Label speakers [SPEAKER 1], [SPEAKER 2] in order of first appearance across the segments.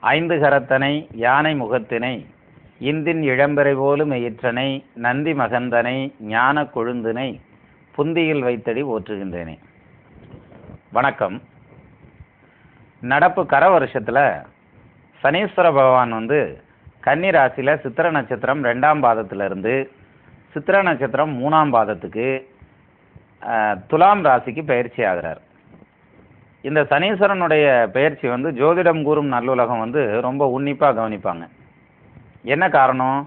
[SPEAKER 1] ஐந்து கரத்தனை யானை முகத்தினை இந்தின் இளம்பிறை போலும் எயிற்றனை நந்தி மகந்தனை ஞான கொழுந்தினை புந்தியில் வைத்தடி ஓற்றுகின்றேனே. வணக்கம். நடப்பு கர வருஷத்தில் சனீஸ்வர பகவான் வந்து கன்னிராசியில் சித்திர நட்சத்திரம் ரெண்டாம் பாதத்திலிருந்து சித்திர நட்சத்திரம் மூணாம் பாதத்துக்கு துலாம் ராசிக்கு பயிற்சி ஆகிறார். இந்த சனீஸ்வரனுடைய பயிற்சி வந்து ஜோதிடம் கூறும் நல்லுலகம் வந்து ரொம்ப உன்னிப்பாக கவனிப்பாங்க. என்ன காரணம்?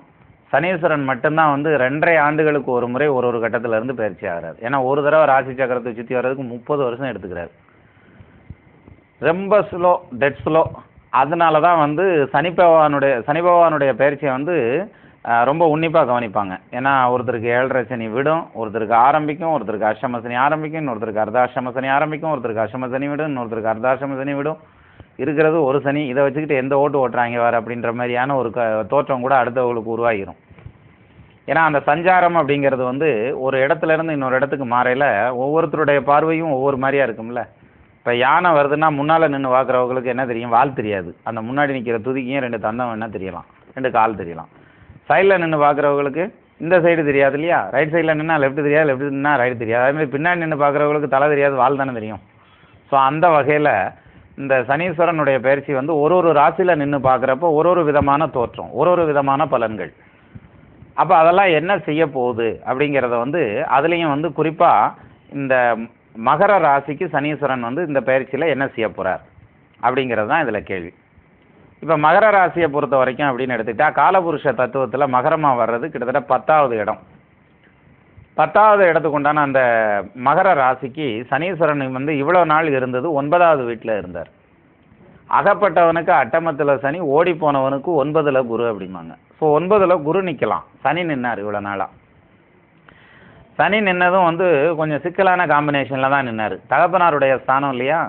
[SPEAKER 1] சனீஸ்வரன் மட்டும்தான் வந்து ரெண்டரை ஆண்டுகளுக்கு ஒரு முறை ஒரு ஒரு கட்டத்திலேருந்து பயிற்சி ஆகிறார். ஏன்னா ஒரு தடவை ராசி சக்கரத்தை சுற்றி வர்றதுக்கு முப்பது வருஷம் எடுத்துக்கிறார். ரொம்ப ஸ்லோ டெட் ஸ்லோ அதனால தான் வந்து சனி பகவானுடைய சனி பகவானுடைய பயிற்சியை வந்து ரொம்ப உன்னிப்பாக கவனிப்பாங்க. ஏன்னா ஒருத்தருக்கு ஏழரை சனி விடும் ஒருத்தருக்கு ஆரம்பிக்கும் ஒருத்தருக்கு அஷ்டம சனி ஆரம்பிக்கும் இன்னொருத்தருக்கு அர்த்தாஷ்டம சனி ஆரம்பிக்கும் ஒருத்தருக்கு அஷ்டம சனி விடும் இன்னொருத்தருக்கு அர்த்தாஷ்டம சனி விடும். இருக்கிறது ஒரு சனி. இதை வச்சுக்கிட்டு எந்த ஓட்டு ஓட்டுறாங்க வேறு அப்படின்ற மாதிரியான ஒரு க தோற்றம் கூட அடுத்தவங்களுக்கு உருவாகிடும் ஏன்னா அந்த சஞ்சாரம் அப்படிங்கிறது வந்து ஒரு இடத்துல இருந்து இன்னொரு இடத்துக்கு மாறையில் ஒவ்வொருத்தருடைய பார்வையும் ஒவ்வொரு மாதிரியா இருக்கும்ல. இப்போ யானை வருதுன்னா முன்னால் நின்று பார்க்குறவங்களுக்கு என்ன தெரியும்? வால் தெரியாது. அந்த முன்னாடி நிற்கிற துதிக்கையும் ரெண்டு தந்தம் என்ன தெரியலாம். ரெண்டு கால் தெரியலாம். சைடில் நின்று பார்க்குறவங்களுக்கு இந்த சைடு தெரியாது இல்லையா? ரைட் சைடில் நின்னா லெஃப்ட் தெரியாது லெஃப்ட் நின்னா ரைட் தெரியாது. அதேமாதிரி பின்னாடி நின்று பார்க்குறவங்களுக்கு தலை தெரியாது வால் தானே தெரியும். ஸோ அந்த வகையில் இந்த சனீஸ்வரனுடைய பயிற்சி வந்து ஒரு ஒரு ராசியில் நின்று பார்க்குறப்போ ஒரு ஒரு விதமான தோற்றம் ஒரு ஒரு விதமான பலன்கள். அப்போ அதெல்லாம் என்ன செய்ய போகுது அப்படிங்கிறத வந்து அதுலேயும் வந்து குறிப்பாக இந்த மகர ராசிக்கு சனீஸ்வரன் வந்து இந்த பயிற்சியில் என்ன செய்ய போகிறார் அப்படிங்கிறது தான் இதில் கேள்வி. இப்போ மகர ராசியை பொறுத்த வரைக்கும் அப்படின்னு எடுத்துக்கிட்டா காலபுருஷ தத்துவத்தில் மகரமாக வர்றது கிட்டத்தட்ட பத்தாவது இடம். பத்தாவது இடத்துக்கு உண்டான அந்த மகர ராசிக்கு சனீஸ்வரன் வந்து இவ்வளோ நாள் இருந்தது ஒன்பதாவது வீட்டில் இருந்தார். அகப்பட்டவனுக்கு அட்டமத்தில் சனி ஓடி போனவனுக்கு ஒன்பதில் குரு அப்படிம்பாங்க. ஸோ ஒன்பதில் குரு நிற்கலாம் சனி நின்னார் இவ்வளோ நாளாக சனி நின்னதும் வந்து கொஞ்சம் சிக்கலான காம்பினேஷனில் தான் நின்னார். தகப்பனாருடைய ஸ்தானம் இல்லையா?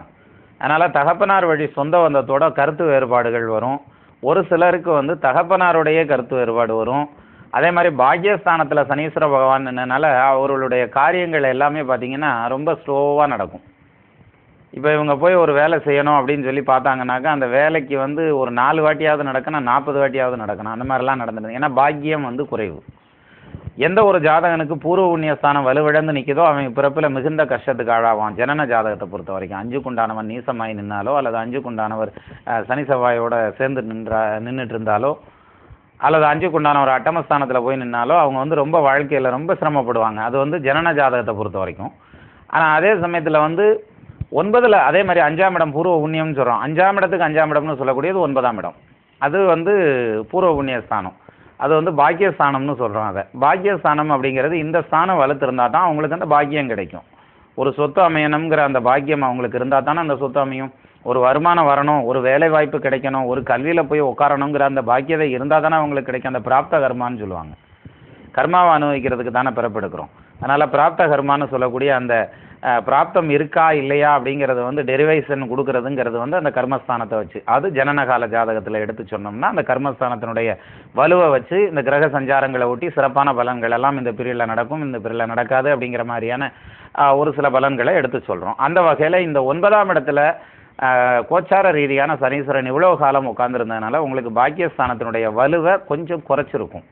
[SPEAKER 1] அதனால் தகப்பனார் வழி சொந்த பந்தத்தோட கருத்து வேறுபாடுகள் வரும். ஒரு சிலருக்கு வந்து தகப்பனாருடைய கருத்து வேறுபாடு வரும். அதே மாதிரி பாக்யஸ்தானத்தில் சனீஸ்வர பகவான் என்னனால அவர்களுடைய காரியங்கள் எல்லாமே பார்த்தீங்கன்னா ரொம்ப ஸ்லோவாக நடக்கும். இப்போ இவங்க போய் ஒரு வேலை செய்யணும் அப்படின்னு சொல்லி பார்த்தாங்கனாக்கா அந்த வேலைக்கு வந்து ஒரு நாலு வாட்டியாவது நடக்கணும் நாற்பது வாட்டியாவது நடக்கணும். அந்த மாதிரிலாம் நடந்துடுது ஏன்னா பாக்கியம் வந்து குறைவு. எந்த ஒரு ஜாதகனுக்கு பூர்வ புண்ணியஸ்தானம் வலுவிழந்து நிற்கிதோ அவன் பிறப்பில் மிகுந்த கஷ்டத்துக்கு ஆளாவான். ஜனன ஜாதகத்தை பொறுத்த வரைக்கும். அஞ்சுக்குண்டானவன் நீசமாய் நின்னாலோ அல்லது அஞ்சுக்குண்டானவர் குண்டானவர் சனி செவ்வாயோட சேர்ந்து நின்றா நின்றுட்டு இருந்தாலோ அல்லது அஞ்சுக்குண்டான ஒரு அட்டமஸ்தானத்தில் போய் நின்னாலோ அவங்க வந்து ரொம்ப வாழ்க்கையில் ரொம்ப சிரமப்படுவாங்க. அது வந்து ஜனன ஜாதகத்தை பொறுத்த வரைக்கும். ஆனால் அதே சமயத்தில் வந்து ஒன்பதில் அதே மாதிரி அஞ்சாம் இடம் பூர்வ புண்ணியம்னு சொல்கிறோம் அஞ்சாம் இடத்துக்கு அஞ்சாம் இடம்னு சொல்லக்கூடியது ஒன்பதாம் இடம். அது வந்து பூர்வ புண்ணியஸ்தானம். அது வந்து பாக்கியஸ்தானம்னு சொல்கிறோம் அதை. பாக்கியஸ்தானம் அப்படிங்கிறது இந்த ஸ்தானம் வலுத்திருந்தால் தான் அவங்களுக்கு அந்த பாக்கியம் கிடைக்கும். ஒரு சொத்து அமையணுங்கிற அந்த பாக்கியம் அவங்களுக்கு இருந்தால் தானே அந்த சொத்து அமையும். ஒரு வருமானம் வரணும் ஒரு வேலை வாய்ப்பு கிடைக்கணும் ஒரு கல்வியில் போய் உட்காரணுங்கிற அந்த பாக்கியதை இருந்தால் தானே அவங்களுக்கு கிடைக்கும். அந்த பிராப்த கர்மான்னு சொல்லுவாங்க. கர்மாவை அனுபவிக்கிறதுக்கு தானே பிறப்பெடுக்கிறோம் அதனால் பிராப்த கர்மான்னு சொல்லக்கூடிய அந்த பிராப்தம் இருக்கா இல்லையா அப்படிங்கிறது வந்து டெரிவேஷன் கொடுக்கறதுங்கிறது வந்து அந்த கர்மஸ்தானத்தை வச்சு. அது ஜனனகால ஜாதகத்தில் எடுத்து சொன்னோம்னா அந்த கர்மஸ்தானத்தினுடைய வலுவை வச்சு இந்த கிரக சஞ்சாரங்களை ஒட்டி சிறப்பான பலன்கள் எல்லாம் இந்த பிரிவில் நடக்கும் இந்த பிரிவில் நடக்காது அப்படிங்கிற மாதிரியான ஒரு சில பலன்களை எடுத்து சொல்கிறோம் அந்த வகையில் இந்த ஒன்பதாம் இடத்துல கோச்சார ரீதியான சனீஸ்வரன் இவ்வளோ காலம் உட்கார்ந்திருந்ததுனால உங்களுக்கு பாக்கியஸ்தானத்தினுடைய வலுவை கொஞ்சம் குறைச்சிருக்கும்.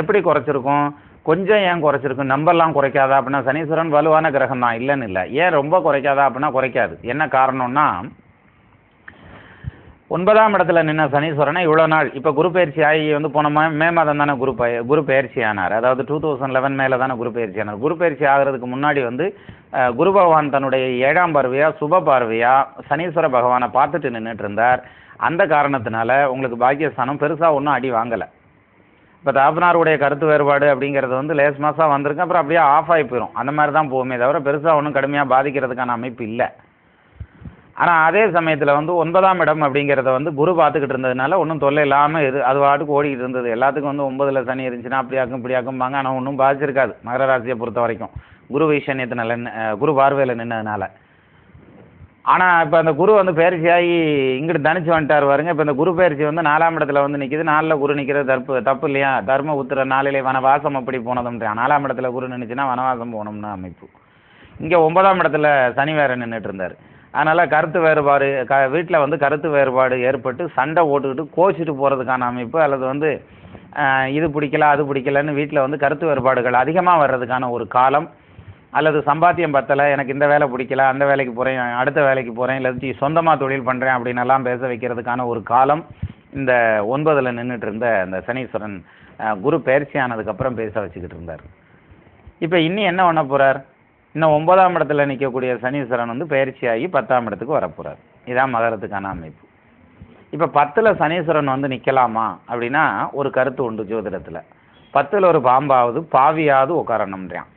[SPEAKER 1] எப்படி குறைச்சிருக்கும்? கொஞ்சம் ஏன் குறைச்சிருக்கும் நம்பர்லாம் குறைக்காதா அப்படின்னா சனீஸ்வரன் வலுவான கிரகம் தான் இல்லைன்னு இல்லை. ஏன் ரொம்ப குறைக்காதா அப்படின்னா குறைக்காது. என்ன காரணம்னா ஒன்பதாம் இடத்துல நின்ன சனீஸ்வரனை இவ்வளோ நாள் இப்போ குரு பயிற்சி ஆகி வந்து போனமா மே மாதம் தானே குரு பய குரு பயிற்சி ஆனார். அதாவது டூ தௌசண்ட் லெவன் மேலே தானே குரு பயிற்சி ஆனார். குரு பயிற்சி ஆகிறதுக்கு முன்னாடி வந்து குரு பகவான் தன்னுடைய ஏழாம் பார்வையாக சுப பார்வையாக சனீஸ்வர பகவானை பார்த்துட்டு நின்றுட்டு இருந்தார். அந்த காரணத்தினால உங்களுக்கு பாக்கியஸ்தானம் பெருசாக ஒன்றும் அடி வாங்கலை. இப்போ தாப்பனாருடைய கருத்து வேறுபாடு அப்படிங்கிறது வந்து லேஸ் மாதம் வந்திருக்கு. அப்புறம் அப்படியே ஆஃப் ஆகி போயிடும் அந்த மாதிரி தான் போகுமே தவிர பெருசாக ஒன்றும் கடுமையாக பாதிக்கிறதுக்கான அமைப்பு இல்லை. ஆனால் அதே சமயத்தில் வந்து ஒன்பதாம் இடம் அப்படிங்கிறத வந்து குரு பார்த்துக்கிட்டு இருந்ததுனால ஒன்றும் தொல்லை இல்லாமல் இது அது பாட்டுக்கு ஓடிக்கிட்டு இருந்தது. எல்லாத்துக்கும் வந்து ஒன்பதில் சனி இருந்துச்சுன்னா அப்படியாக்கும் இப்படியாக்கும்பாங்க ஆனால் ஒன்றும் பாதிச்சிருக்காது. மகர ராசியை பொறுத்த வரைக்கும். குரு வைஷன்யத்தினால குரு பார்வையில் நின்னதுனால. ஆனால் இப்போ அந்த குரு வந்து பயிற்சியாகி இங்கிட்டு தனிச்சு வந்துட்டார் பாருங்க. இப்போ இந்த குரு பயிற்சி வந்து நாலாம் இடத்துல வந்து நிற்கிது நாலில் குரு நிற்கிறது தப்பு தப்பு இல்லையா? தர்ம உத்திர நாளிலே வனவாசம் அப்படி போனதும்ன்றான் நாலாம் இடத்துல குரு நின்றுச்சுன்னா வனவாசம் போகணும்னு அமைப்பு. இங்கே ஒன்பதாம் இடத்துல சனி வேற நின்றுட்டு இருந்தார் அதனால் கருத்து வேறுபாடு க வீட்டில் வந்து கருத்து வேறுபாடு ஏற்பட்டு சண்டை ஓட்டுக்கிட்டு கோச்சிட்டு போகிறதுக்கான அமைப்பு அல்லது வந்து இது பிடிக்கல அது பிடிக்கலன்னு வீட்டில் வந்து கருத்து வேறுபாடுகள் அதிகமாக வர்றதுக்கான ஒரு காலம் அல்லது சம்பாத்தியம் பத்தலை எனக்கு இந்த வேலை பிடிக்கல அந்த வேலைக்கு போகிறேன் அடுத்த வேலைக்கு போகிறேன் இல்லாட்டி சொந்தமாக தொழில் பண்ணுறேன் அப்படின்னு எல்லாம் பேச வைக்கிறதுக்கான ஒரு காலம் இந்த ஒன்பதில் நின்றுட்டு இருந்த அந்த சனீஸ்வரன் குரு பயிற்சி ஆனதுக்கப்புறம் பேச வச்சுக்கிட்டு இருந்தார். இப்போ இன்னும் என்ன பண்ண போகிறார் இன்னும் ஒன்பதாம் இடத்துல நிற்கக்கூடிய சனீஸ்வரன் வந்து பயிற்சியாகி பத்தாம் இடத்துக்கு வரப்போகிறார் இதான் மகரத்துக்கான அமைப்பு. இப்போ பத்தில் சனீஸ்வரன் வந்து நிற்கலாமா அப்படின்னா ஒரு கருத்து உண்டு ஜோதிடத்தில். பத்தில் ஒரு பாம்பாவது பாவியாவது உட்காரணும்ன்றான்.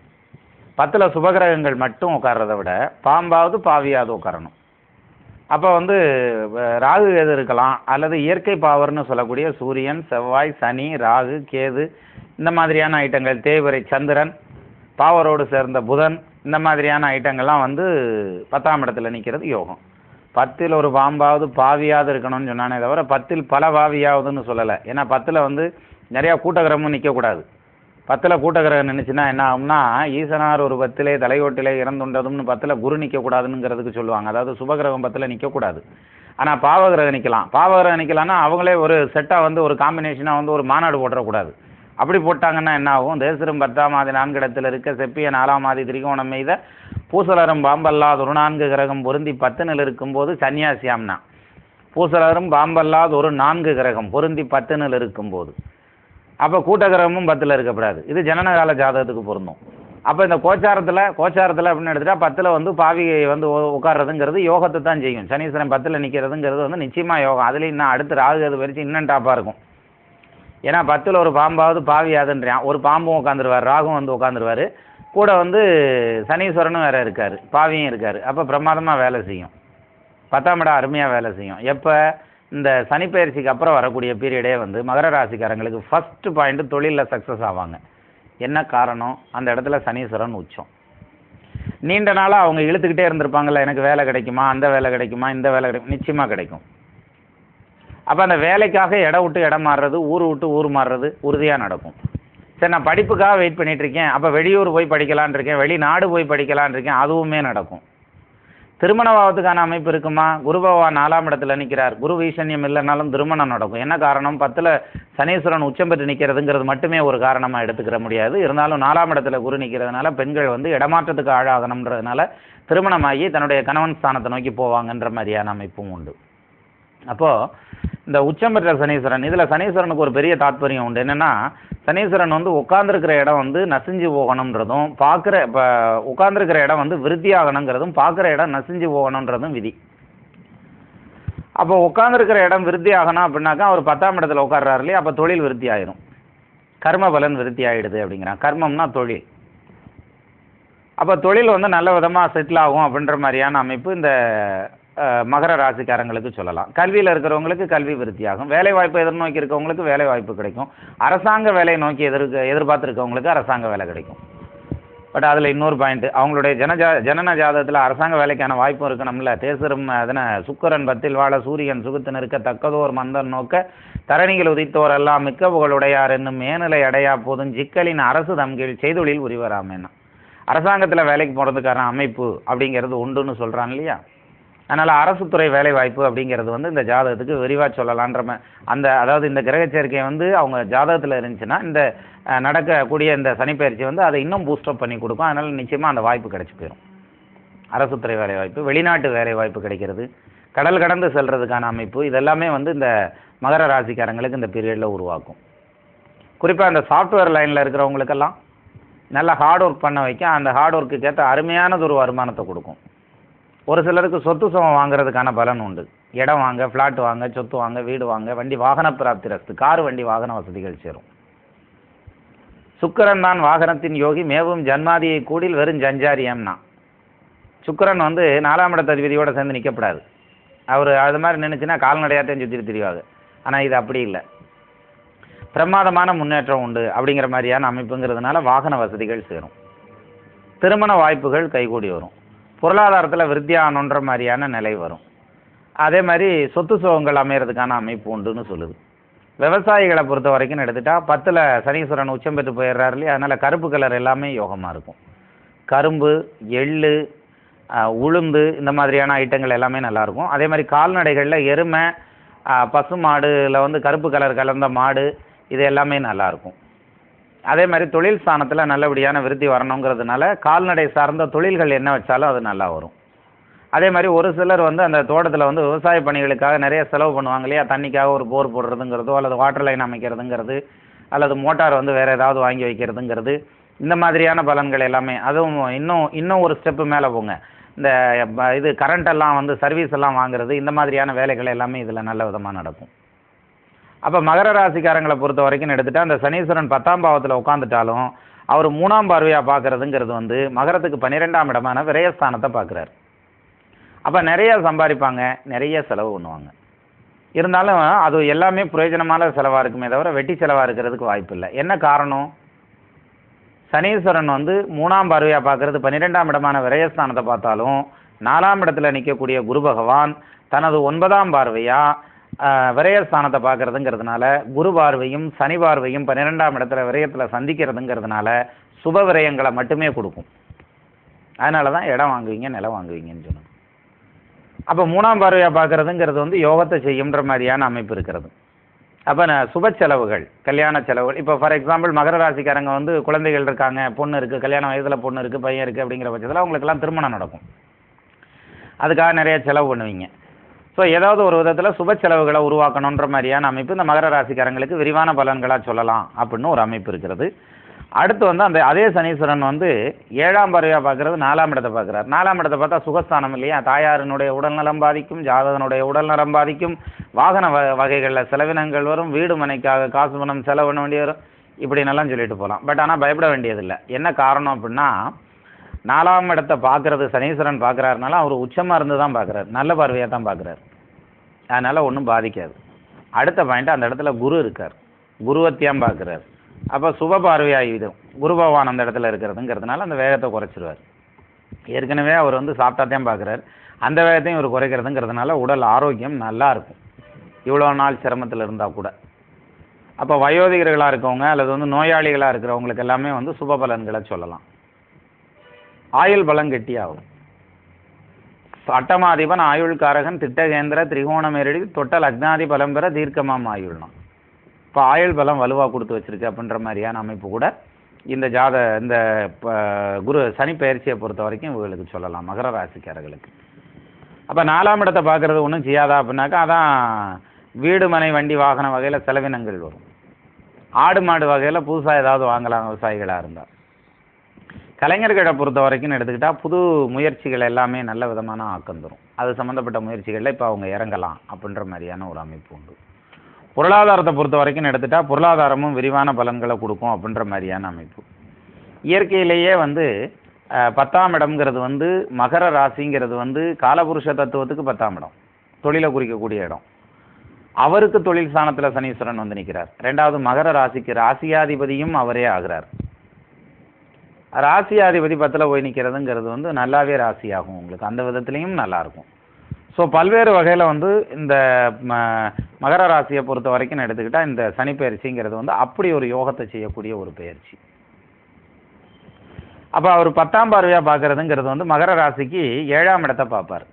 [SPEAKER 1] பத்தில் சுபகிரகங்கள் மட்டும் உட்கார்றத விட பாம்பாவது பாவியாவது உட்காரணும். அப்போ வந்து ராகு எது இருக்கலாம் அல்லது இயற்கை பாவர்னு சொல்லக்கூடிய சூரியன் செவ்வாய் சனி ராகு கேது இந்த மாதிரியான ஐட்டங்கள் தேய்வரை சந்திரன் பாவரோடு சேர்ந்த புதன் இந்த மாதிரியான ஐட்டங்கள்லாம் வந்து பத்தாம் இடத்துல நிற்கிறது யோகம். பத்தில் ஒரு பாம்பாவது பாவியாவது இருக்கணும்னு சொன்னானே தவிர பத்தில் பல பாவியாவதுன்னு சொல்லலை. ஏன்னா பத்தில் வந்து நிறையா கூட்டகிரகமும் நிற்கக்கூடாது பத்தில் கூட்டகிரகம் நினச்சின்னா என்ன ஆகும்னா ஈசனார் ஒரு பத்திலே தலையோட்டிலே இறந்துண்டதும்னு பத்தில் குரு நிற்கக்கூடாதுங்கிறதுக்கு சொல்லுவாங்க. அதாவது சுபகிரகம் பத்தில் நிற்கக்கூடாது ஆனால் பாவகிரகம் நிற்கலாம் பாவகிரகம் நிற்கலாம்னா அவங்களே ஒரு செட்டாக வந்து ஒரு காம்பினேஷனாக வந்து ஒரு மாநாடு போட்டுறக்கூடாது. அப்படி போட்டாங்கன்னா என்ன ஆகும்? தேசரும் பத்தாம் ஆதி நான்கு இடத்துல இருக்க செப்பிய நாலாம் ஆதி திரிகோணம் மீத பூசலரும் பாம்பல்லாத ஒரு நான்கு கிரகம் பொருந்தி பத்துனில் இருக்கும்போது சன்னியாசியாம்னா பூசலரும் பாம்பல்லாத ஒரு நான்கு கிரகம் பொருந்தி பத்துனில் இருக்கும்போது. அப்போ கூட்டகிரகமும் பத்தில் இருக்கக்கூடாது. இது ஜனனகால ஜாதகத்துக்கு பொருந்தும். அப்போ இந்த கோச்சாரத்தில் கோச்சாரத்தில் அப்படின்னு எடுத்துகிட்டா பத்தில் வந்து பாவி வந்து உட்கார்றதுங்கிறது யோகத்தை தான் செய்யும். சனீஸ்வரன் பத்தில் நிற்கிறதுங்கிறது வந்து நிச்சயமாக யோகம். அதுலேயும் இன்னும் அடுத்து ராகு அது வரைக்கும் இன்னும் டாப்பாக இருக்கும். ஏன்னா பத்தில் ஒரு பாம்பாவது பாவியாதுன்றான் ஒரு பாம்பும் உட்காந்துருவார் ராகும் வந்து உட்காந்துருவார் கூட வந்து சனீஸ்வரனும் வேறு இருக்கார் பாவியும் இருக்கார். அப்போ பிரமாதமாக வேலை செய்யும். பத்தாம் இடம் அருமையாக வேலை செய்யும். எப்போ? இந்த சனிப்பெயர்ச்சிக்கு அப்புறம் வரக்கூடிய பீரியடே வந்து மகர ராசிக்காரங்களுக்கு ஃபஸ்ட்டு பாயிண்ட் தொழிலில் சக்ஸஸ் ஆவாங்க. என்ன காரணம்? அந்த இடத்துல சனீஸ்வரன் உச்சம். நீண்ட நாளாக அவங்க இழுத்துக்கிட்டே இருந்திருப்பாங்கல்ல எனக்கு வேலை கிடைக்குமா? அந்த வேலை கிடைக்குமா? இந்த வேலை கிடைக்கும். நிச்சயமாக கிடைக்கும். அப்போ அந்த வேலைக்காக இடம் விட்டு இடம் மாறுறது ஊர் விட்டு ஊர் மாறுறது உறுதியாக நடக்கும். சரி நான் படிப்புக்காக வெயிட் பண்ணிகிட்ருக்கேன் அப்போ வெளியூர் போய் படிக்கலான் இருக்கேன். வெளிநாடு போய் படிக்கலான்னு இருக்கேன். அதுவுமே நடக்கும். திருமண பாவத்துக்கான அமைப்பு இருக்குமா? குரு பகவான் நாலாம் இடத்துல நிற்கிறார் குரு வீசன்யம் இல்லைனாலும் திருமணம் நடக்கும். என்ன காரணம்? பத்தில் சனீஸ்வரன் உச்சம் பெற்று நிற்கிறதுங்கிறது மட்டுமே ஒரு காரணமாக எடுத்துக்கிற முடியாது. இருந்தாலும் நாலாம் இடத்துல குரு நிற்கிறதுனால பெண்கள் வந்து இடமாற்றத்துக்கு ஆளாகணுன்றதுனால திருமணமாகி தன்னுடைய கணவன் ஸ்தானத்தை நோக்கி போவாங்கன்ற மாதிரியான அமைப்பும் உண்டு. அப்போது இந்த உச்சம் பெற்ற சனீஸ்வரன். இதில் சனீஸ்வரனுக்கு ஒரு பெரிய தாத்பரியம் உண்டு. என்னென்னா சனீஸ்வரன் வந்து உட்காந்துருக்கிற இடம் வந்து நசிஞ்சு போகணுன்றதும் பார்க்குற இப்போ உட்காந்துருக்கிற இடம் வந்து விருத்தி ஆகணுங்கிறதும் பார்க்குற இடம் நசிஞ்சு போகணுன்றதும் விதி. அப்போ உட்காந்துருக்கிற இடம் விருத்தி ஆகணும் அப்படின்னாக்கா அவர் பத்தாம் இடத்துல உட்கார்றாரு இல்லையா? அப்போ தொழில் விருத்தி ஆயிரும் கர்ம பலன் விருத்தி ஆகிடுது அப்படிங்கிறான் கர்மம்னா தொழில். அப்போ தொழில் வந்து நல்ல விதமாக செட்டில் ஆகும் அப்படின்ற மாதிரியான அமைப்பு இந்த மகர ராசிக்காரங்களுக்கு சொல்லலாம். கல்வியில் இருக்கிறவங்களுக்கு கல்வி விருத்தியாகும். வேலை வாய்ப்பு எதிர்நோக்கி இருக்கவங்களுக்கு வேலை வாய்ப்பு கிடைக்கும். அரசாங்க வேலையை நோக்கி எதிர் எதிர்பார்த்துருக்கவங்களுக்கு அரசாங்க வேலை கிடைக்கும். பட் அதில் இன்னொரு பாயிண்ட் அவங்களுடைய ஜனஜா ஜனன ஜாதகத்தில் அரசாங்க வேலைக்கான வாய்ப்பும் இருக்கணும்ல தேசரும் அதனை சுக்கரன் பத்தில் வாழ சூரியன் சுகுத்து இருக்க தக்கதோர் மந்தன் நோக்க தரணிகள் உதித்தோர் எல்லாம் மிக்க புகழுடையார் என்னும் மேநிலை அடையா போதும். ஜிக்கலின் அரசு தம்கீழ் செய்தொழில் உரிவராமேனா அரசாங்கத்தில் வேலைக்கு போகிறதுக்கான அமைப்பு அப்படிங்கிறது உண்டுன்னு சொல்கிறான் இல்லையா? அதனால் அரசு துறை வேலை வாய்ப்பு அப்படிங்கிறது வந்து இந்த ஜாதகத்துக்கு விரிவாக சொல்லலான்ற அந்த அதாவது இந்த கிரக சேர்க்கை வந்து அவங்க ஜாதகத்தில் இருந்துச்சுன்னா இந்த நடக்கக்கூடிய இந்த சனிப்பயிற்சி வந்து அதை இன்னும் பூஸ்டப் பண்ணி கொடுக்கும். அதனால் நிச்சயமாக அந்த வாய்ப்பு கிடச்சி போயிடும் அரசுத்துறை வேலைவாய்ப்பு வேலை வாய்ப்பு வெளிநாட்டு வேலை வாய்ப்பு கிடைக்கிறது கடல் கடந்து செல்றதுக்கான அமைப்பு இதெல்லாமே வந்து இந்த மகர ராசிக்காரங்களுக்கு இந்த பீரியடில் உருவாக்கும். குறிப்பாக இந்த சாஃப்ட்வேர் லைனில் இருக்கிறவங்களுக்கெல்லாம் நல்லா ஹார்ட் ஒர்க் பண்ண வைக்க அந்த ஹார்ட் ஒர்க்குக்கு ஏற்ற அருமையானது ஒரு வருமானத்தை கொடுக்கும். ஒரு சிலருக்கு சொத்து சுகம் வாங்குறதுக்கான பலன் உண்டு. இடம் வாங்க ஃப்ளாட் வாங்க சொத்து வாங்க வீடு வாங்க வண்டி வாகன பிராப்தி ரஸ்து கார் வண்டி வாகன வசதிகள் சேரும். சுக்கிரன் தான் வாகனத்தின் யோகி. மேவும் ஜன்மாதியை கூடில் வெறும் ஜஞ்சாரியம்னா. சுக்கிரன் வந்து நாலாம் இடத்த அதிபதியோட சேர்ந்து நிற்கப்படாது அவர் அது மாதிரி நினச்சின்னா கால்நடையாத்தையும் சுற்றிட்டு திரிவாங்க ஆனால் இது அப்படி இல்லை. பிரமாதமான முன்னேற்றம் உண்டு அப்படிங்கிற மாதிரியான அமைப்புங்கிறதுனால வாகன வசதிகள் சேரும். திருமண வாய்ப்புகள் கைகூடி வரும். பொருளாதாரத்தில் விருத்தி ஆகணுன்ற மாதிரியான நிலை வரும். அதே மாதிரி சொத்து சுகங்கள் அமையறதுக்கான அமைப்பு உண்டுன்னு சொல்லுது. விவசாயிகளை பொறுத்த வரைக்கும் எடுத்துட்டா பத்தில் சனீஸ்வரன் உச்சம் பெற்று போயிடுறாரு இல்லையா? அதனால் கருப்பு கலர் எல்லாமே யோகமாக இருக்கும். கரும்பு எள்ளு உளுந்து இந்த மாதிரியான ஐட்டங்கள் எல்லாமே நல்லாயிருக்கும் அதே மாதிரி கால்நடைகளில் எருமை பசு மாடுல வந்து கருப்பு கலர் கலந்த மாடு இது எல்லாமே நல்லாயிருக்கும் அதே மாதிரி தொழில் ஸ்தானத்தில் நல்லபடியான விருத்தி வரணுங்கிறதுனால கால்நடை சார்ந்த தொழில்கள் என்ன வச்சாலும் அது நல்லா வரும். அதே மாதிரி ஒரு சிலர் வந்து அந்த தோட்டத்தில் வந்து விவசாய பணிகளுக்காக நிறைய செலவு பண்ணுவாங்க இல்லையா? தண்ணிக்காக ஒரு போர் போடுறதுங்கிறதோ அல்லது வாட்டர் லைன் அமைக்கிறதுங்கிறது அல்லது மோட்டார் வந்து வேறு ஏதாவது வாங்கி வைக்கிறதுங்கிறது இந்த மாதிரியான பலன்கள் எல்லாமே. அதுவும் இன்னும் இன்னும் ஒரு ஸ்டெப்பு மேலே போங்க. இந்த இது கரண்ட் எல்லாம் வந்து சர்வீஸ் எல்லாம் வாங்குறது இந்த மாதிரியான வேலைகள் எல்லாமே இதில் நல்ல விதமாக நடக்கும். அப்போ மகர ராசிக்காரங்களை பொறுத்த வரைக்கும் எடுத்துகிட்டு அந்த சனீஸ்வரன் பத்தாம் பாவத்தில் உட்காந்துட்டாலும் அவர் மூணாம் பார்வையாக பார்க்குறதுங்கிறது வந்து மகரத்துக்கு பன்னிரெண்டாம் இடமான விரயஸ்தானத்தை பார்க்குறாரு அப்போ நிறைய சம்பாதிப்பாங்க நிறைய செலவு பண்ணுவாங்க. இருந்தாலும் அது எல்லாமே பிரயோஜனமான செலவாக இருக்குமே தவிர வெட்டி செலவாக இருக்கிறதுக்கு வாய்ப்பு இல்லை. என்ன காரணம்? சனீஸ்வரன் வந்து மூணாம் பார்வையாக பார்க்கறது பன்னிரெண்டாம் இடமான விரயஸ்தானத்தை பார்த்தாலும் நாலாம் இடத்துல நிற்கக்கூடிய குரு பகவான் தனது ஒன்பதாம் பார்வையாக விரயஸ்தானத்தை பார்க்கறதுங்கிறதுனால குரு பார்வையும் சனி பார்வையும் பன்னிரெண்டாம் இடத்துல விரயத்தில் சந்திக்கிறதுங்கிறதுனால சுப விரயங்களை மட்டுமே கொடுக்கும். அதனால தான் இடம் வாங்குவீங்க நிலம் வாங்குவீங்கன்னு சொன்னாங்க அப்போ மூணாம் பார்வையாக பார்க்குறதுங்கிறது வந்து யோகத்தை செய்யுன்ற மாதிரியான அமைப்பு இருக்கிறது. அப்போ நான் சுப செலவுகள் கல்யாண செலவுகள். இப்போ ஃபார் எக்ஸாம்பிள் மகர ராசிக்காரங்க வந்து குழந்தைகள் இருக்காங்க பொண்ணு இருக்குது கல்யாண வயதில் பொண்ணு இருக்குது பையன் இருக்குது அப்படிங்கிற பட்சத்தில் அவங்களுக்கெல்லாம் திருமணம் நடக்கும். அதுக்காக நிறைய செலவு பண்ணுவீங்க. ஸோ ஏதாவது ஒரு விதத்தில் சுப செலவுகளை உருவாக்கணுன்ற மாதிரியான அமைப்பு இந்த மகர ராசிக்காரங்களுக்கு விரிவான பலன்களாக சொல்லலாம் அப்படின்னு ஒரு அமைப்பு இருக்கிறது. அடுத்து வந்து அந்த அதே சனீஸ்வரன் வந்து ஏழாம் பறவையாக பார்க்குறது நாலாம் இடத்தை பார்க்குறாரு. நாலாம் இடத்தை பார்த்தா சுகஸ்தானம் இல்லையா? தாயாரினுடைய உடல்நலம் பாதிக்கும் ஜாதகனுடைய உடல்நலம் பாதிக்கும் வாகன வ வகைகளில் செலவினங்கள் வரும் வீடு மனைக்காக காசு பணம் செலவு பண்ண வேண்டிய வரும். இப்படின்னெல்லாம் சொல்லிட்டு போகலாம் பட் ஆனால் பயப்பட வேண்டியதில்லை. என்ன காரணம் அப்படின்னா நாலாம் இடத்தை பார்க்கறது சனீஸ்வரன் பார்க்குறாருனால அவர் உச்சமாக இருந்து தான் பார்க்குறாரு. நல்ல பார்வையாக தான் பார்க்குறாரு. அதனால் ஒன்றும் பாதிக்காது. அடுத்த பாயிண்ட் அந்த இடத்துல குரு இருக்கார். குருவத்தியம் பார்க்குறாரு. அப்போ சுப பார்வையாகிடும் குரு பகவான் அந்த இடத்துல இருக்கிறதுங்கிறதுனால அந்த வேகத்தை குறைச்சிருவார். ஏற்கனவே அவர் வந்து சாப்பிட்டாத்தையும் பார்க்குறாரு. அந்த வேகத்தையும் இவர் குறைக்கிறதுங்கிறதுனால உடல் ஆரோக்கியம் நல்லா இருக்கும். இவ்வளோ நாள் சிரமத்தில் இருந்தால் கூட. அப்போ வயோதிகர்களாக இருக்கவங்க அல்லது வந்து நோயாளிகளாக இருக்கிறவங்களுக்கு எல்லாமே வந்து சுப பலன்களை சொல்லலாம். ஆயுள் பலம் கெட்டியாகும். சட்டமாதிபன் ஆயுள்காரகன் திட்டகேந்திர திரிகோணமேரடி தொட்டல் அக்னாதி பலம் பெற தீர்க்கமாம் ஆயுள்னா. இப்போ ஆயுள் பலம் வலுவாக கொடுத்து வச்சிருக்கு அப்படின்ற மாதிரியான அமைப்பு கூட இந்த ஜாத இந்த ப- குரு சனி பயிற்சியை பொறுத்த வரைக்கும் இவங்களுக்கு சொல்லலாம் மகர ராசிக்காரர்களுக்கு. அப்போ நாலாம் இடத்தை பார்க்குறது ஒன்றும் செய்யாதா அப்படின்னாக்கா அதான் வீடு மனை வண்டி வாகன வகையில் செலவினங்கள் வரும். ஆடு மாடு வகையில் புதுசாக ஏதாவது வாங்கலாம் விவசாயிகளாக இருந்தால் கலைஞர்களை பொறுத்த வரைக்கும் எடுத்துக்கிட்டால் புது முயற்சிகள் எல்லாமே நல்ல விதமான ஆக்கம் தரும். அது சம்மந்தப்பட்ட முயற்சிகளில் இப்போ அவங்க இறங்கலாம் அப்படின்ற மாதிரியான ஒரு அமைப்பு உண்டு. பொருளாதாரத்தை பொறுத்த வரைக்கும் எடுத்துட்டால் பொருளாதாரமும் விரிவான பலன்களை கொடுக்கும் அப்படின்ற மாதிரியான அமைப்பு. இயற்கையிலேயே வந்து பத்தாம் இடம்ங்கிறது வந்து மகர ராசிங்கிறது வந்து காலபுருஷ தத்துவத்துக்கு பத்தாம் இடம். தொழிலை குறிக்கக்கூடிய இடம். அவருக்கு தொழில் ஸ்தானத்தில் சனீஸ்வரன் வந்து நிற்கிறார் ரெண்டாவது மகர ராசிக்கு ராசியாதிபதியும் அவரே ஆகிறார். ராசியாதிபதி பத்தில் போய் நிற்கிறதுங்கிறது வந்து நல்லாவே ராசியாகும் உங்களுக்கு. அந்த விதத்துலேயும் நல்லாயிருக்கும் ஸோ பல்வேறு வகையில் வந்து இந்த ம மகர ராசியை பொறுத்த வரைக்கும் எடுத்துக்கிட்டால் இந்த சனி பயிற்சிங்கிறது வந்து அப்படி ஒரு யோகத்தை செய்யக்கூடிய ஒரு பயிற்சி. அப்போ அவர் பத்தாம் பார்வையாக பார்க்குறதுங்கிறது வந்து மகர ராசிக்கு ஏழாம் இடத்தை பார்ப்பார்.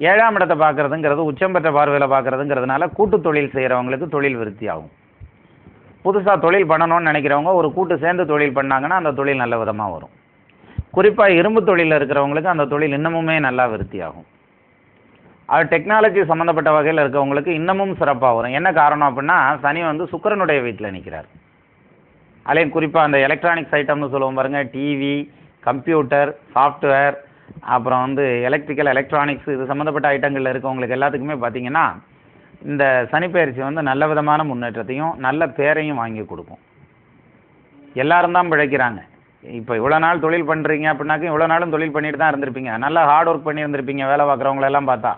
[SPEAKER 1] ஏழாம் இடத்தை பார்க்கறதுங்கிறது உச்சம் பெற்ற பார்வையில் பார்க்குறதுங்கிறதுனால கூட்டு தொழில் செய்கிறவங்களுக்கு தொழில் விருத்தி ஆகும் புதுசாக தொழில் பண்ணணும்னு நினைக்கிறவங்க ஒரு கூட்டு சேர்ந்து தொழில் பண்ணாங்கன்னா அந்த தொழில் நல்ல விதமாக வரும். குறிப்பாக இரும்பு தொழிலில் இருக்கிறவங்களுக்கு அந்த தொழில் இன்னமுமே நல்லா விருத்தியாகும். அது டெக்னாலஜி சம்மந்தப்பட்ட வகையில் இருக்கவங்களுக்கு இன்னமும் சிறப்பாக வரும். என்ன காரணம் அப்படின்னா சனி வந்து சுக்கிரனுடைய வீட்டில் நிற்கிறார் அதுலேயும் குறிப்பாக அந்த எலக்ட்ரானிக்ஸ் ஐட்டம்னு சொல்லுவோம் பாருங்கள் டிவி கம்ப்யூட்டர் சாஃப்ட்வேர் அப்புறம் வந்து எலக்ட்ரிக்கல் எலக்ட்ரானிக்ஸ் இது சம்மந்தப்பட்ட ஐட்டங்களில் இருக்கவங்களுக்கு எல்லாத்துக்குமே பார்த்தீங்கன்னா இந்த சனிப்பெயர்ச்சி வந்து நல்ல விதமான முன்னேற்றத்தையும் நல்ல பேரையும் வாங்கி கொடுக்கும். எல்லாரும் தான் பிழைக்கிறாங்க. இப்போ இவ்வளோ நாள் தொழில் பண்ணுறீங்க அப்படின்னாக்க இவ்வளோ நாளும் தொழில் பண்ணிட்டு தான் இருந்திருப்பீங்க. நல்லா ஹார்ட் ஒர்க் பண்ணியிருந்திருப்பீங்க வேலை பார்க்குறவங்களெல்லாம் பார்த்தா.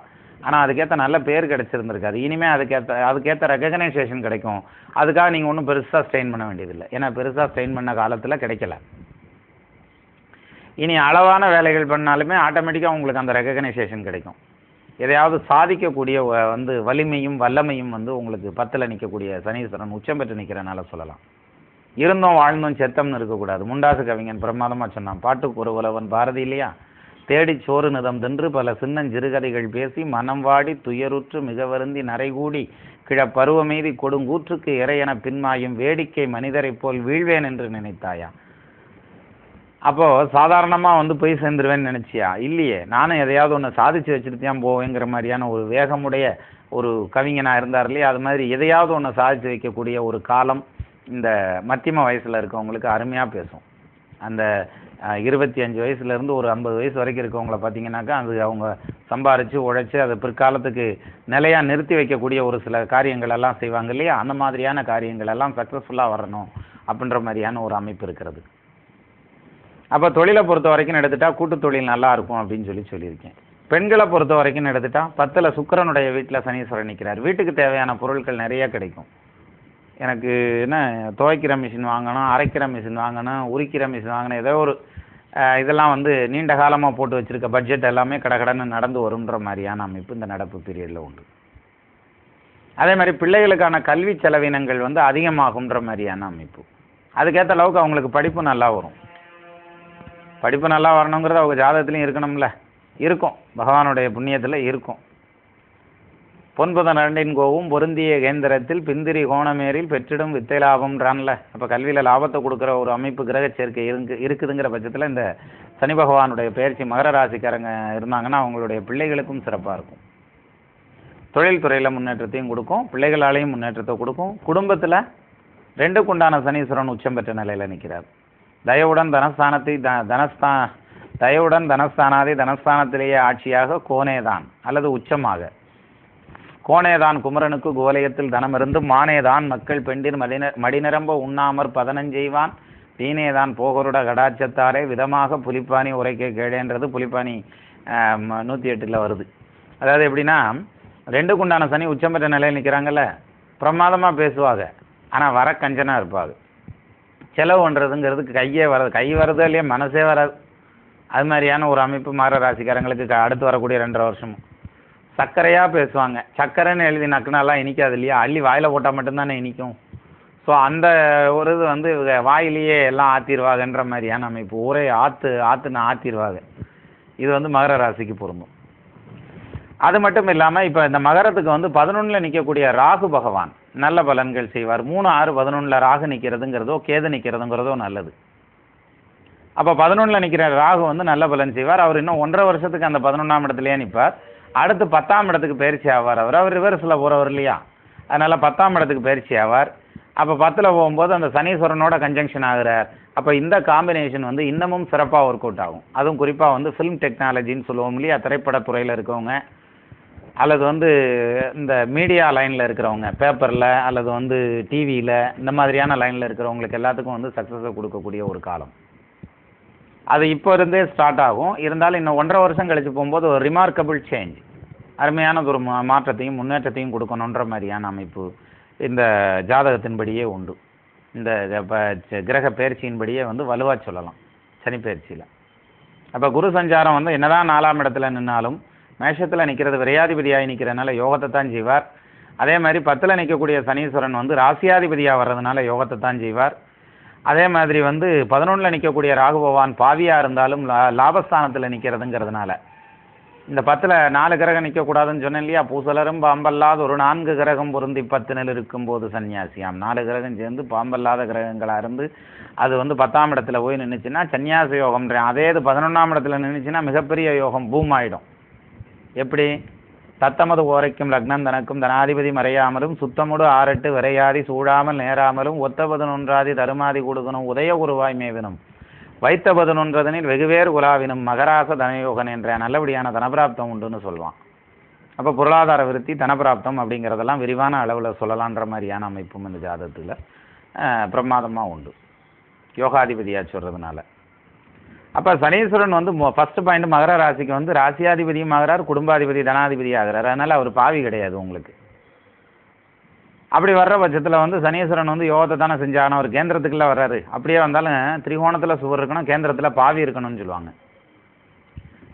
[SPEAKER 1] ஆனால் அதுக்கேற்ற நல்ல பேர் கிடச்சிருந்துருக்காது. இனிமேல் அதுக்கேற்ற அதுக்கேற்ற ரெகக்னைசேஷன் கிடைக்கும். அதுக்காக நீங்கள் ஒன்றும் பெருசாக ஸ்ட்ரெயின் பண்ண வேண்டியதில்லை. ஏன்னா பெருசாக ஸ்ட்ரெயின் பண்ண காலத்தில் கிடைக்கல. இனி அளவான வேலைகள் பண்ணாலுமே ஆட்டோமேட்டிக்காக உங்களுக்கு அந்த ரெகக்னைசேஷன் கிடைக்கும். எதையாவது சாதிக்கக்கூடிய வ- வந்து வலிமையும் வல்லமையும் வந்து உங்களுக்கு பத்தில் நிற்கக்கூடிய சனீஸ்வரன் உச்சம் பெற்று நிற்கிறனால சொல்லலாம். இருந்தோம் வாழ்ந்தோம் செத்தம்னு இருக்கக்கூடாது. முண்டாசு கவிஞன் பிரமாதமாக சொன்னான். பாட்டுக்கு ஒரு உலவன் பாரதி இல்லையா? தேடிச் சோறு நிதம் தின்று பல சின்னஞ்சிறுகதைகள் பேசி மனம் வாடி துயருற்று மிக வருந்தி நரைகூடி கிழ பருவமீதி கொடுங்கூற்றுக்கு இறையென பின்மாயும் வேடிக்கை மனிதரைப் போல் வீழ்வேன் என்று நினைத்தாயா? அப்போது சாதாரணமாக வந்து போய் சேர்ந்துருவேன்னு நினச்சியா? இல்லையே. நானும் எதையாவது ஒன்று சாதிச்சு வச்சுட்டு தான் போவேங்கிற மாதிரியான ஒரு வேகமுடைய ஒரு கவிஞனாக இருந்தார் இல்லையா? அது மாதிரி எதையாவது ஒன்று சாதிச்சு வைக்கக்கூடிய ஒரு காலம் இந்த மத்தியம வயசில் இருக்கவங்களுக்கு அருமையாக பேசும். அந்த இருபத்தி அஞ்சு வயசுலேருந்து ஒரு ஐம்பது வயசு வரைக்கும் இருக்கவங்கள பார்த்தீங்கன்னாக்கா அது அவங்க சம்பாரித்து உழைச்சி அதை பிற்காலத்துக்கு நிலையாக நிறுத்தி வைக்கக்கூடிய ஒரு சில காரியங்கள் எல்லாம் செய்வாங்க இல்லையா? அந்த மாதிரியான காரியங்கள் எல்லாம் சக்ஸஸ்ஃபுல்லாக வரணும் அப்படின்ற மாதிரியான ஒரு அமைப்பு இருக்கிறது. அப்போ தொழிலை பொறுத்த வரைக்கும் எடுத்துட்டா கூட்டு தொழில் நல்லா இருக்கும் அப்படின்னு சொல்லி சொல்லியிருக்கேன். பெண்களை பொறுத்த வரைக்கும் எடுத்துட்டா பத்தில் சுக்கிரனுடைய வீட்டில் சனீஸ்வரன் நிற்கிறார் வீட்டுக்கு தேவையான பொருட்கள் நிறைய கிடைக்கும். எனக்கு என்ன துவைக்கிற மிஷின் வாங்கணும் அரைக்கிற மிஷின் வாங்கணும் உரிக்கிற மிஷின் வாங்கணும் ஏதோ ஒரு இதெல்லாம் வந்து நீண்ட காலமாக போட்டு வச்சுருக்க பட்ஜெட் எல்லாமே கடகடன்னு நடந்து வரும்ன்ற மாதிரியான அமைப்பு இந்த நடப்பு பீரியடில் உண்டு. அதே மாதிரி பிள்ளைகளுக்கான கல்வி செலவினங்கள் வந்து அதிகமாகுன்ற மாதிரியான அமைப்பு. அதுக்கேற்ற அளவுக்கு அவங்களுக்கு படிப்பு நல்லா வரும். படிப்பு நல்லா வரணுங்கிறது அவங்க ஜாதகத்துலேயும் இருக்கணும்ல. இருக்கும். பகவானுடைய புண்ணியத்தில் இருக்கும். பொன்பத இரண்டின் கோவும் பொருந்திய கேந்திரத்தில் பிந்திரி கோணமேரில் பெற்றிடும் வித்தை லாபம்ன்றான்ல. அப்போ கல்வியில் லாபத்தை கொடுக்குற ஒரு அமைப்பு கிரக சேர்க்கை இருக்கு இருக்குதுங்கிற பட்சத்தில் இந்த சனி பகவானுடைய பயிற்சி மகர ராசிக்காரங்க இருந்தாங்கன்னா அவங்களுடைய பிள்ளைகளுக்கும் சிறப்பாக இருக்கும். தொழில் துறையில் முன்னேற்றத்தையும் கொடுக்கும். பிள்ளைகளாலேயும் முன்னேற்றத்தை கொடுக்கும். குடும்பத்தில் ரெண்டுக்குண்டான சனீஸ்வரன் உச்சம் பெற்ற நிலையில் நிற்கிறார் தயவுடன் தனஸ்தானத்தை த தனஸ்தா தயவுடன் தனஸ்தானாதி தனஸ்தானத்திலேயே ஆட்சியாக கோனேதான் அல்லது உச்சமாக. கோனேதான் குமரனுக்கு கோலயத்தில் தனமிருந்து மானேதான் மக்கள் பெண்டிர் மதின மடிநிரம்ப உண்ணாமற் பதனஞ்செய்வான் தீனேதான் போகருட கடாட்சத்தாரே விதமாக புலிப்பாணி உரைக்க கேடேன்றது புலிப்பாணி நூற்றி எட்டில் வருது. அதாவது எப்படின்னா ரெண்டு குண்டான சனி உச்சம் பெற்ற நிலையில் நிற்கிறாங்கல்ல பிரமாதமாக பேசுவாங்க. ஆனால் வர கஞ்சனாக இருப்பாங்க. செலவு பண்ணுறதுங்கிறதுக்கு கையே வராது. கை வரதோ இல்லையா மனசே வராது. அது மாதிரியான ஒரு அமைப்பு மகர ராசிக்காரங்களுக்கு க- அடுத்து வரக்கூடிய ரெண்டரை வருஷமும். சர்க்கரையாக பேசுவாங்க. சர்க்கரைன்னு எழுதி நக்குனாலாம் இனிக்காது இல்லையா? அள்ளி வாயில் போட்டால் மட்டும்தானே இனிக்கும். ஸோ அந்த ஒரு இது வந்து வாயிலேயே எல்லாம் ஆத்திருவாங்கன்ற மாதிரியான அமைப்பு. ஊரே ஆற்று ஆற்றுன்னு ஆத்திருவாங்க இது வந்து மகர ராசிக்கு பொருந்தும். அது மட்டும் இல்லாமல் இப்போ இந்த மகரத்துக்கு வந்து பதினொன்றில் நிற்கக்கூடிய ராகு பகவான். நல்ல பலன்கள் செய்வார். மூணு ஆறு பதினொன்றில் ராகு நிற்கிறதுங்கிறதோ கேது நிற்கிறதுங்கிறதோ நல்லது. அப்போ பதினொன்றில் நிற்கிற ராகு வந்து நல்ல பலன் செய்வார். அவர் இன்னும் ஒன்றரை வருஷத்துக்கு அந்த பதினொன்றாம் இடத்துலையே நிற்பார் அடுத்து பத்தாம் இடத்துக்கு பயிற்சி ஆவார் அவர். அவர் ரிவர்ஸில் போகிறவர் இல்லையா? அதனால் பத்தாம் இடத்துக்கு பயிற்சி ஆவார். அப்போ பத்தில் போகும்போது அந்த சனீஸ்வரனோட கன்ஜங்ஷன் ஆகிறார். அப்போ இந்த காம்பினேஷன் வந்து இன்னமும் சிறப்பாக ஒர்க் அவுட் ஆகும். அதுவும் குறிப்பாக வந்து ஃபிலிம் டெக்னாலஜின்னு சொல்லுவோம் இல்லையா? திரைப்படத்துறையில் இருக்கவங்க. அல்லது வந்து இந்த மீடியா லைனில் இருக்கிறவங்க பேப்பரில் அல்லது வந்து டிவியில் இந்த மாதிரியான லைனில் இருக்கிறவங்களுக்கு எல்லாத்துக்கும் வந்து சக்ஸஸை கொடுக்கக்கூடிய ஒரு காலம். அது இப்போ இருந்தே ஸ்டார்ட் ஆகும். இருந்தாலும் இன்னும் ஒன்றரை வருஷம் கழித்து போகும்போது ஒரு ரிமார்க்கபிள் சேஞ்ச் அருமையானது ஒரு மா- மாற்றத்தையும் முன்னேற்றத்தையும் கொடுக்கணுன்ற மாதிரியான அமைப்பு இந்த ஜாதகத்தின்படியே உண்டு. இந்த கிரக பயிற்சியின்படியே வந்து வலுவாக சொல்லலாம். சனி பயிற்சியில். அப்போ குரு சஞ்சாரம் வந்து என்னதான் நாலாம் இடத்துல நின்னாலும் மேஷத்தில் நிற்கிறது விரையாதிபதியாகி நிற்கிறதுனால யோகத்தை தான் செய்வார். அதே மாதிரி பத்தில் நிற்கக்கூடிய சனீஸ்வரன் வந்து ராசியாதிபதியாக வர்றதுனால யோகத்தை தான் செய்வார். அதே மாதிரி வந்து பதினொன்றில் நிற்கக்கூடிய ராகு பகவான் பாவியாக இருந்தாலும் லா லாபஸ்தானத்தில் நிற்கிறதுங்கிறதுனால இந்த பத்தில் நாலு கிரகம் நிற்கக்கூடாதுன்னு சொன்னேன் இல்லையா? பூசலரும் பாம்பல்லாத ஒரு நான்கு கிரகம் பொருந்தி பத்தினில் இருக்கும்போது சன்னியாசியாம். நாலு கிரகம் சேர்ந்து பாம்பல்லாத கிரகங்களாக இருந்து அது வந்து பத்தாம் இடத்துல போய் நின்றுச்சுன்னா சன்னியாச யோகம்ன்றேன். அதே இது பதினொன்றாம் இடத்துல நின்றுச்சுன்னா மிகப்பெரிய யோகம் பூம் ஆகிடும் எப்படி? தத்தமது ஓரைக்கும் லக்னம் தனக்கும் தனாதிபதி மறையாமலும் சுத்தமுடு ஆரட்டு விரையாதி சூழாமல் நேராமலும் ஒத்த பதினொன்றாதி தருமாதி கொடுக்கணும் உதய உருவாய் மேவினும். வைத்த பதினொன்றதனில் வெகுவேறு குலாவினும் மகராச தனயோகன் என்ற நல்லபடியான தனபிராப்தம் உண்டுன்னு சொல்லுவான் அப்போ பொருளாதார விருத்தி தனபிராப்தம் அப்படிங்கிறதெல்லாம் விரிவான அளவில் சொல்லலான்ற மாதிரியான அமைப்பும் இந்த ஜாதகத்தில் பிரமாதமாக உண்டு. யோகாதிபதியாக சொல்கிறதுனால அப்போ சனீஸ்வரன் வந்து ஃபர்ஸ்ட் பாயிண்ட் மகர ராசிக்கு வந்து ராசியாதிபதியும் ஆகிறார் குடும்பாதிபதி தனாதிபதி ஆகிறார். அதனால அவர் பாவி கிடையாது உங்களுக்கு. அப்படி வர்ற பட்சத்தில் வந்து சனீஸ்வரன் வந்து யோகத்தை தானே செஞ்சாகணும். அவர் கேந்திரத்துக்குள்ளே வர்றாரு. அப்படியே வந்தாலும் திரிகோணத்தில் சுவர் இருக்கணும் கேந்திரத்தில் பாவி இருக்கணும்னு சொல்லுவாங்க.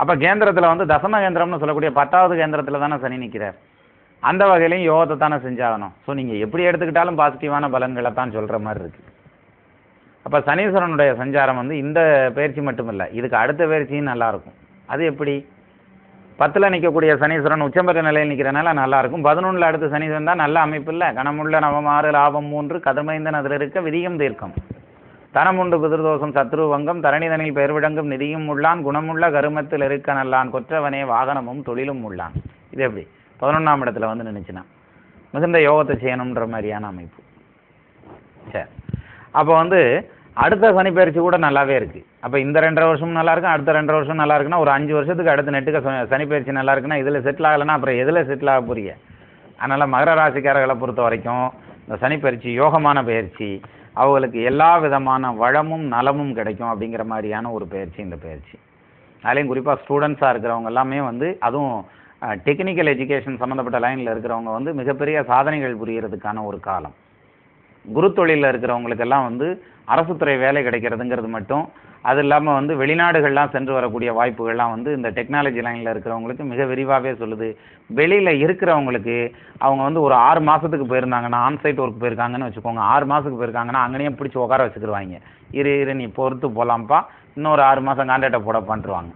[SPEAKER 1] அப்போ கேந்திரத்தில் வந்து தசம கேந்திரம்னு சொல்லக்கூடிய பத்தாவது கேந்திரத்தில் தானே சனி நிற்கிறார் அந்த வகையிலையும் யோகத்தை தானே செஞ்சாகணும். ஸோ நீங்கள் எப்படி எடுத்துக்கிட்டாலும் பாசிட்டிவான பலன்களை தான் சொல்கிற மாதிரி இருக்குது அப்போ சனீஸ்வரனுடைய சஞ்சாரம் வந்து இந்த பயிற்சி மட்டும் இல்லை இதுக்கு அடுத்த பயிற்சியும் நல்லாயிருக்கும். அது எப்படி? பத்தில் நிற்கக்கூடிய சனீஸ்வரன் உச்சம்பெற்ற நிலையில் நிற்கிறனால நல்லாயிருக்கும். பதினொன்றில் அடுத்த சனீஸ்வரன் தான் நல்ல அமைப்பு இல்லை. கணமுள்ள நவமாறு லாபம் மூன்று கதிர்மைந்தன் அதில் இருக்க விதியும் தீர்க்கம். தனமுண்டு பிதிர்தோஷம் சத்ரு வங்கம் தரணிதனில் பெயர் விளங்கும் நிதியும் உள்ளான் குணமுள்ள கருமத்தில் இருக்க நல்லான் கொற்றவனே வாகனமும் தொழிலும் உள்ளான். இது எப்படி? பதினொன்றாம் இடத்துல வந்து நினைச்சுனா மிகுந்த யோகத்தை செய்யணுன்ற மாதிரியான அமைப்பு. சரி. அப்போ வந்து அடுத்த சனி பயிற்சி கூட நல்லாவே இருக்குது அப்போ இந்த ரெண்டரை வருஷமும் நல்லா இருக்கும் அடுத்த ரெண்டரை வருஷம் நல்லா இருக்குன்னா ஒரு அஞ்சு வருஷத்துக்கு அடுத்த நெட்டுக்கு ச- சனி பயிற்சி நல்லா இருக்குன்னா இதில் செட்டில் ஆகலைன்னா அப்புறம் எதில் செட்டில் ஆக போறீங்க? அதனால் மகர ராசிக்காரர்களை பொறுத்த வரைக்கும் இந்த சனி பயிற்சி யோகமான பயிற்சி அவங்களுக்கு எல்லா விதமான வளமும் நலமும் கிடைக்கும் அப்படிங்கிற மாதிரியான ஒரு பயிற்சி இந்த பயிற்சி. அதுலேயும் குறிப்பாக ஸ்டூடெண்ட்ஸாக இருக்கிறவங்க எல்லாமே வந்து அதுவும் டெக்னிக்கல் எஜுகேஷன் சம்மந்தப்பட்ட லைனில் இருக்கிறவங்க வந்து மிகப்பெரிய சாதனைகள் புரியறதுக்கான ஒரு காலம். குரு தொழிலில் இருக்கிறவங்களுக்கெல்லாம் வந்து அரசு துறை வேலை கிடைக்கிறதுங்கிறது மட்டும் அது இல்லாமல் வந்து வெளிநாடுகள்லாம் சென்று வரக்கூடிய வாய்ப்புகள்லாம் வந்து இந்த டெக்னாலஜி லைனில் இருக்கிறவங்களுக்கு மிக விரிவாகவே சொல்லுது. வெளியில் இருக்கிறவங்களுக்கு அவங்க வந்து ஒரு ஆறு மாதத்துக்கு போயிருந்தாங்கன்னா ஆன்சைட் ஒர்க் போயிருக்காங்கன்னு வச்சுக்கோங்க. ஆறு மாதத்துக்கு போயிருக்காங்கன்னா அங்கேயே பிடிச்சி உட்கார வச்சுக்கிடுவாங்க இரு இரு நீ பொறுத்து போகலாம்ப்பா இன்னொரு ஆறு மாதம் கான்ட்ராக்டை போட பண்ணிருவாங்க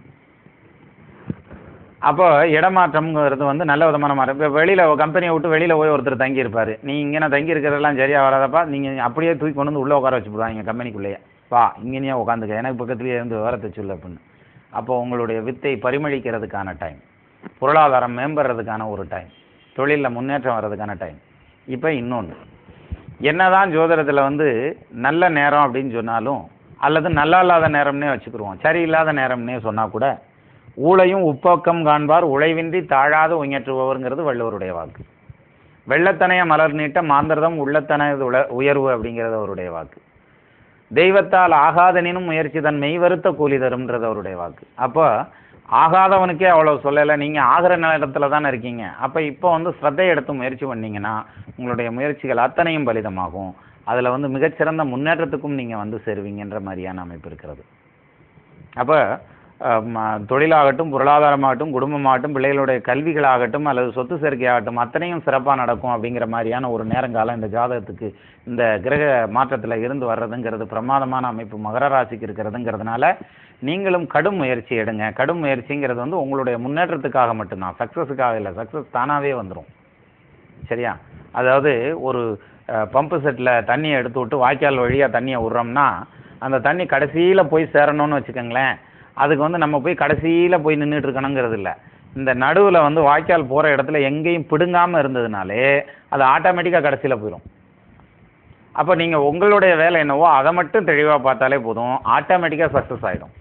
[SPEAKER 1] அப்போ இடமாற்றம்ங்கிறது வந்து நல்ல விதமான மாற்றம். இப்போ வெளியில் கம்பெனியை விட்டு வெளியில் போய் ஒருத்தர் தங்கியிருப்பார். நீ இங்கே தங்கி இருக்கிறதெல்லாம் சரியாக வராதப்பா நீங்கள் அப்படியே தூக்கி கொண்டு வந்து உள்ளே உட்கார வச்சு போடுவாங்க கம்பெனிக்குள்ளேயே வா இங்கேயே உட்காந்துக்க எனக்கு பக்கத்துலேயே இருந்து விவரத்தை சொல்லு அப்படின்னு. அப்போ உங்களுடைய வித்தை பரிமளிக்கிறதுக்கான டைம் பொருளாதாரம் மேம்படுறதுக்கான ஒரு டைம் தொழிலில் முன்னேற்றம் வர்றதுக்கான டைம் இப்போ இன்னொன்று என்னதான் ஜோதிடத்தில் வந்து நல்ல நேரம் அப்படின்னு சொன்னாலும் அல்லது நல்லா இல்லாத நேரம்னே வச்சுக்கிருவோம். சரியில்லாத நேரம்னே சொன்னால் கூட ஊழையும் உப்பக்கம் காண்பார் உழைவின்றி தாழாத உயற்றுபவருங்கிறது வள்ளுவருடைய வாக்கு. வெள்ளத்தனைய மலர் நீட்ட மாந்திரதம் உள்ளத்தனது உல உயர்வு அப்படிங்கிறது அவருடைய வாக்கு. தெய்வத்தால் ஆகாதனினும் முயற்சி தன் மெய் வருத்த கூலி தரும்ன்றது அவருடைய வாக்கு. அப்போ ஆகாதவனுக்கே அவ்வளோ சொல்லலை நீங்கள் ஆகிற நேரத்தில் தானே இருக்கீங்க. அப்போ இப்போ வந்து ஸ்ரத்தை எடுத்து முயற்சி பண்ணிங்கன்னா உங்களுடைய முயற்சிகள் அத்தனையும் பலிதமாகும். அதில் வந்து மிகச்சிறந்த முன்னேற்றத்துக்கும் நீங்கள் வந்து சேருவீங்கன்ற மாதிரியான அமைப்பு இருக்கிறது. அப்போ தொழிலாகட்டும் பொருளாதாரமாகட்டும் குடும்பமாகட்டும் பிள்ளைகளுடைய கல்விகளாகட்டும் அல்லது சொத்து சேர்க்கையாகட்டும் அத்தனையும் சிறப்பாக நடக்கும் அப்படிங்கிற மாதிரியான ஒரு நேரங்காலம் இந்த ஜாதகத்துக்கு இந்த கிரக மாற்றத்தில் இருந்து வர்றதுங்கிறது பிரமாதமான அமைப்பு மகர ராசிக்கு இருக்கிறதுங்கிறதுனால நீங்களும் கடும் முயற்சி எடுங்க. கடும் முயற்சிங்கிறது வந்து உங்களுடைய முன்னேற்றத்துக்காக மட்டும்தான். சக்ஸஸுக்காக இல்லை சக்ஸஸ் தானாகவே வந்துடும் சரியா? அதாவது ஒரு பம்பு செட்டில் தண்ணியை எடுத்து விட்டு வாய்க்கால் வழியாக தண்ணியை விட்றோம்னா அந்த தண்ணி கடைசியில் போய் சேரணும்னு வச்சுக்கோங்களேன். அதுக்கு வந்து நம்ம போய் கடைசியில் போய் நின்றுட்டு இருக்கணுங்கிறது இல்லை இந்த நடுவில் வந்து வாய்க்கால் போகிற இடத்துல எங்கேயும் பிடுங்காமல் இருந்ததுனாலே அது ஆட்டோமேட்டிக்காக கடைசியில் போயிடும் அப்போ நீங்கள் உங்களுடைய வேலை என்னவோ அதை மட்டும் தெளிவாக பார்த்தாலே போதும். ஆட்டோமேட்டிக்காக சக்ஸஸ் ஆகிடும்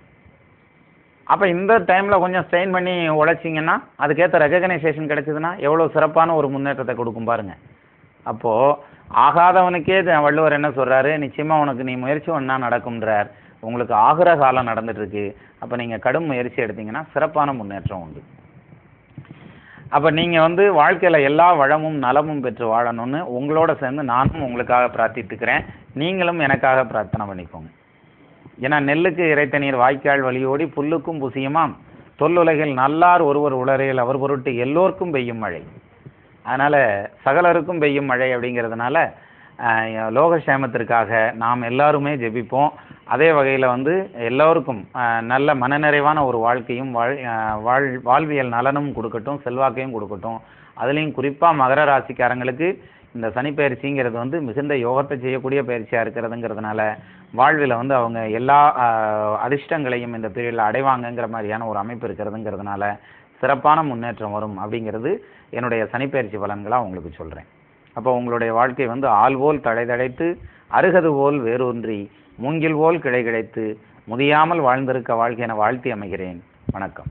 [SPEAKER 1] அப்போ இந்த டைமில் கொஞ்சம் ஸ்ட்ரெயின் பண்ணி உழைச்சிங்கன்னா அதுக்கேற்ற ரெகக்னைசேஷன் கிடைச்சதுன்னா எவ்வளோ சிறப்பான ஒரு முன்னேற்றத்தை கொடுக்கும் பாருங்கள் அப்போது ஆகாதவனுக்கே வள்ளுவர் என்ன சொல்கிறாரு நிச்சயமாக உனக்கு நீ முயற்சி ஒன்றா நடக்கும்ன்றார். உங்களுக்கு ஆகிற காலம் நடந்துட்டுருக்கு. அப்போ நீங்கள் கடும் முயற்சி எடுத்தீங்கன்னா சிறப்பான முன்னேற்றம் உண்டு. அப்போ நீங்கள் வந்து வாழ்க்கையில் எல்லா வளமும் நலமும் பெற்று வாழணும்னு உங்களோட சேர்ந்து நானும் உங்களுக்காக பிரார்த்தித்துக்கிறேன். நீங்களும் எனக்காக பிரார்த்தனை பண்ணிக்கோங்க. ஏன்னா நெல்லுக்கு இறைத்த நீர் வாய்க்கால் வழியோடி புல்லுக்கும் புசியுமாம் தொல்லுலகில் நல்லார் ஒருவர் உளரையில் அவர் பொருட்டு எல்லோருக்கும் பெய்யும் மழை. அதனால் சகலருக்கும் பெய்யும் மழை அப்படிங்கிறதுனால லோகசேமத்திற்காக நாம் எல்லாருமே ஜெபிப்போம். அதே வகையில் வந்து எல்லோருக்கும் நல்ல மனநிறைவான ஒரு வாழ்க்கையும் வாழ் வாழ் வாழ்வியல் நலனும் கொடுக்கட்டும் செல்வாக்கையும் கொடுக்கட்டும். அதுலேயும் குறிப்பாக மகர ராசிக்காரங்களுக்கு இந்த சனிப்பயிற்சிங்கிறது வந்து மிகுந்த யோகத்தை செய்யக்கூடிய பயிற்சியாக இருக்கிறதுங்கிறதுனால வாழ்வில் வந்து அவங்க எல்லா அதிர்ஷ்டங்களையும் இந்த பீரியடில் அடைவாங்கங்கிற மாதிரியான ஒரு அமைப்பு இருக்கிறதுங்கிறதுனால சிறப்பான முன்னேற்றம் வரும் அப்படிங்கிறது என்னுடைய சனிப்பயிற்சி பலன்களாக உங்களுக்கு சொல்கிறேன் அப்போ உங்களுடைய வாழ்க்கை வந்து ஆள்வோல் தழைதழைத்து அருகது போல் வேரூன்றி மூங்கில் போல் கிளை கிடைத்து முதியாமல் வாழ்ந்திருக்க வாழ்க்கை என வாழ்த்தி அமைகிறேன். வணக்கம்.